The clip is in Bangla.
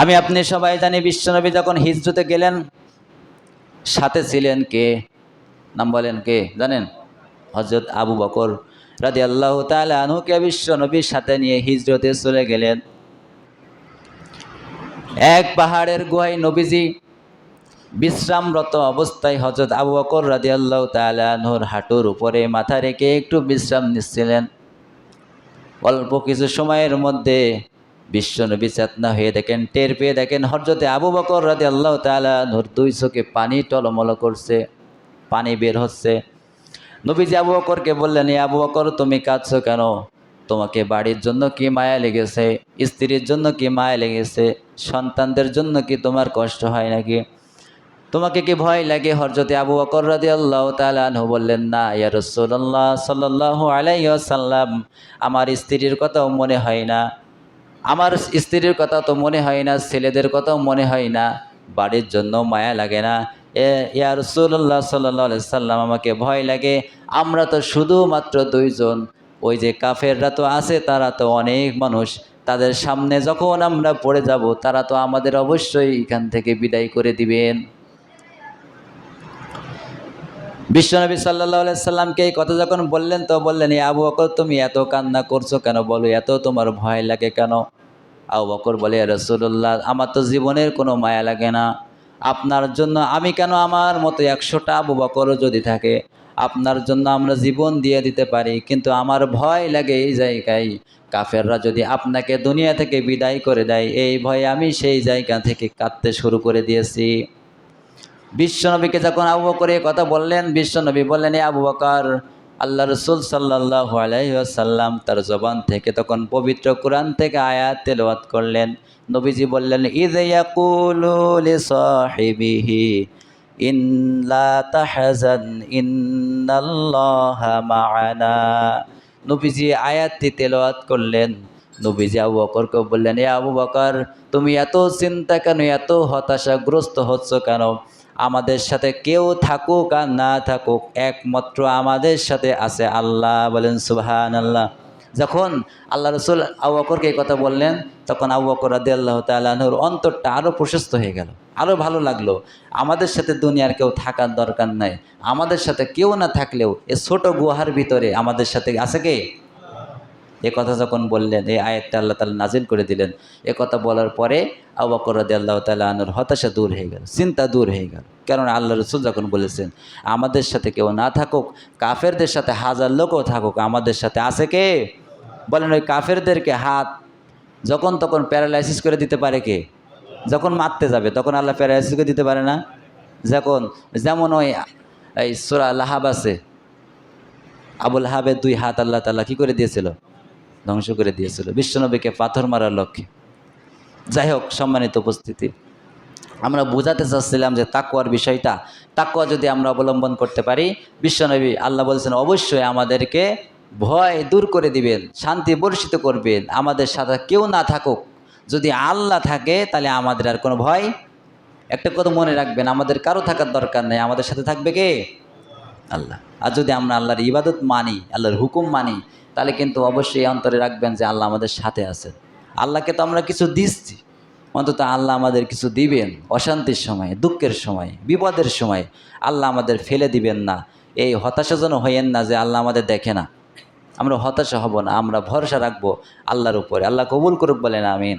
আমি আপনি সবাই জানি বিশ্বনবী যখন হিজরতে গেলেন, সাথে ছিলেন কে? নাম বলেন কে? জানেন? হজরত আবু বকর রাজি আল্লাহ তালা আনুকে বিশ্বনবীর সাথে নিয়ে হিজরতে চলে গেলেন। এক পাহাড়ের গুহায় নবীজি বিশ্রামরত অবস্থায় হজরত আবু বকর রাজি আল্লাহ তালাহুর হাঁটুর উপরে মাথা রেখে একটু বিশ্রাম নিচ্ছিলেন। অল্প কিছু সময়ের মধ্যে বিশ্বনবী চেতনা হয়ে দেখেন, টের পেয়ে দেখেন হরজতে আবু বকর রাজি আল্লাহ তালা তালাহুর দুই চোখে পানি টলমল করছে, পানি বের হচ্ছে। নবীজি আবু বকরকে বললেন, এ আবু বকর, তুমি কাঁদছো কেন? তোমাকে বাড়ির জন্য কি মায়া লেগেছে? স্ত্রীর জন্য কি মায়া লেগেছে? সন্তানদের জন্য কি তোমার কষ্ট হয় নাকি? তোমাকে কি ভয় লাগে? হরজতে আবু বকর রাদি আল্লাহ তালু বললেন, না, ইয়া রসুল্লাহ সাল্লাহ আলাইসাল্লাম আমার স্ত্রীর কথাও মনে হয় না। আমার স্ত্রীর কথা তো মনে হয় না, ছেলেদের কথাও মনে হয় না। বাড়ির জন্য মায়া লাগে না। এ, ইয়া রসুল্লাহ সাল্লি সাল্লাম আমাকে ভয় লাগে। আমরা তো শুধুমাত্র দুইজন। ওই যে কাফেররা তো আছে, তারা তো অনেক মানুষ। তাদের সামনে যখন আমরা পড়ে যাব, তারা তো আমাদের অবশ্যই এখান থেকে বিদায় করে দিবেন। বিশ্বনবী সাল্লাহ সাল্লামকে এই কথা যখন বললেন, তো বললেন এই আবু বকর, তুমি এত কান্না করছ কেন? বলো, এত তোমার ভয় লাগে কেন? আবু বকর বলে রসুল্লাহ আমার তো জীবনের কোনো মায়া লাগে না। আপনার জন্য আমি কেন আমার মতো একশোটা আবু বকরও যদি থাকে, আপনার জন্য আমরা জীবন দিয়ে দিতে পারি, কিন্তু আমার ভয় লাগে এই জায়গায়। কাফেররা যদি আপনাকে দুনিয়া থেকে বিদায় করে দেয়, এই ভয়ে আমি সেই জায়গা থেকে কাঁদতে শুরু করে দিয়েছি। বিশ্বনবীকে যখন আবু করে কথা বললেন, বিশ্বনবী বললেন আবু বকর আল্লাহ রসুল সাল্লাহ আলাইসাল্লাম তার জবান থেকে তখন পবিত্র কোরআন থেকে আয়াত তেলাওয়াত করলেন। নবীজি বললেন মা'ানা নবীজি আয়াতটি তেলাওয়াত করলেন। নবীজি আবু বকরকে বললেন, এ আবু বকর, তুমি এত চিন্তা কেন, এত হতাশাগ্রস্ত হচ্ছ কেন? আমাদের সাথে কেউ থাকুক আর না থাকুক, একমাত্র আমাদের সাথে আছে আল্লাহ। বলেন সুবহান আল্লাহ যখন আল্লাহ রসুল আবু এই কথা বললেন, তখন আবু বকর রাদি আল্লাহ তালুর অন্তরটা আরও প্রশস্ত হয়ে গেল আরও ভালো লাগল। আমাদের সাথে দুনিয়ার কেউ থাকার দরকার নাই। আমাদের সাথে কেউ না থাকলেও এ ছোট গুহার ভিতরে আমাদের সাথে আছে কে? এ কথা যখন বললেন এই আয়াতটা আল্লাহ তালা নাজিল করে দিলেন, এ কথা বলার পরে আবু বকর আল্লাহ তালা আনুর হতাশা দূর হয়ে গেল, চিন্তা দূর হয়ে গেল। কেননা আল্লাহ রসুল যখন বলেছেন, আমাদের সাথে কেউ না থাকুক, কাফেরদের সাথে হাজার লোকও থাকুক, আমাদের সাথে আছে কে? বলেন, ওই কাফেরদেরকে হাত যখন তখন প্যারালাইসিস করে দিতে পারে কে? যখন মারতে যাবে, তখন আল্লাহ প্যারালাইসিস করে দিতে পারে না? যখন, যেমন ওই, এই সোরা লাহাব আছে, আবুল হাবের দুই হাত আল্লাহ তাল্লাহ কী করে দিয়েছিল? ধ্বংস করে দিয়েছিল। বিশ্বনবীকে পাথর মারার লক্ষ্যে। যাই হোক, সম্মানিত উপস্থিতি। আমরা বোঝাতে চাচ্ছিলাম যে তাকুয়ার বিষয়টা। তাকুয়া যদি আমরা অবলম্বন করতে পারি, বিশ্বনবী আল্লাহ বলছেন, অবশ্যই আমাদেরকে ভয় দূর করে দিবেন, শান্তি বর্ষিত করবেন। আমাদের সাথে কেউ না থাকুক। যদি আল্লাহ থাকে, তাহলে আমাদের আর কোনো ভয় একটা কথা মনে রাখবেন, আমাদের কারও থাকার দরকার নেই। আমাদের সাথে থাকবে কে? আল্লাহ। আর যদি আমরা আল্লাহর ইবাদত মানি, আল্লাহর হুকুম মানি তাহলে কিন্তু অবশ্যই অন্তরে রাখবেন যে আল্লাহ আমাদের সাথে আছে। আল্লাহকে তো আমরা কিছু দিচ্ছি। অন্তত আল্লাহ আমাদের কিছু দিবেন। অশান্তির সময়, দুঃখের সময়, বিপদের সময় আল্লাহ আমাদের ফেলে দিবেন না। এই হতাশা যেন হইয়েন না যে আল্লাহ আমাদের দেখে না। আমরা হতাশা হব না, আমরা ভরসা রাখব আল্লাহর উপরে। আল্লাহ কবুল করুক বলেন, আমিন।